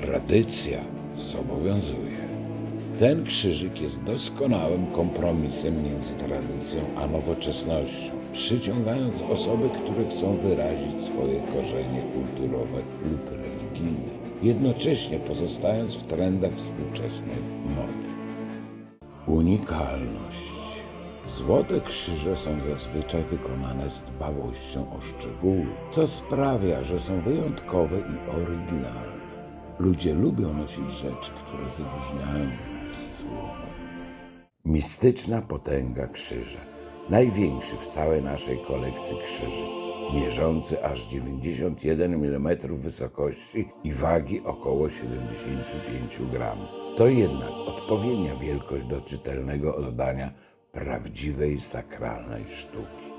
Tradycja zobowiązuje. Ten krzyżyk jest doskonałym kompromisem między tradycją a nowoczesnością, przyciągając osoby, które chcą wyrazić swoje korzenie kulturowe lub religijne, jednocześnie pozostając w trendach współczesnej mody. Unikalność. Złote krzyże są zazwyczaj wykonane z dbałością o szczegóły, co sprawia, że są wyjątkowe i oryginalne. Ludzie lubią nosić rzeczy, które wyróżniają tłumu. Mistyczna potęga krzyża. Największy w całej naszej kolekcji krzyży, mierzący aż 91 mm wysokości i wagi około 75 gram. To jednak odpowiednia wielkość do czytelnego oddania prawdziwej sakralnej sztuki.